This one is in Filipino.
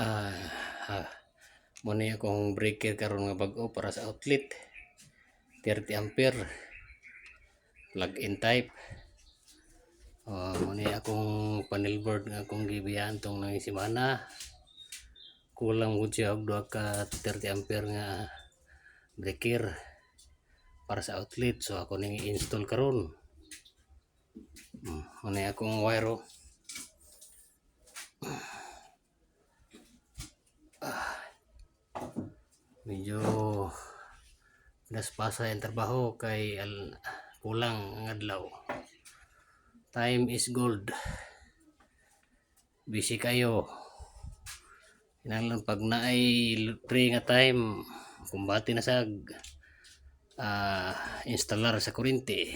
Ah, ha. Muna akong breaker karon nga bag-o para sa outlet. 30 ampere. Plug-in type. Uh, muna akong panel board nga akong gibiyan tong nang semana. Kulang mo siya og duha ka 30 ampere nga breaker para sa outlet. So ako ning install karon. Hmm, muna akong wire oh. Medyo naspasa yung trabaho kay al, kulang ang adlaw. Time is gold. Busy kayo. Lang pag naay free nga time kumbati na sa ah installer sa kuryente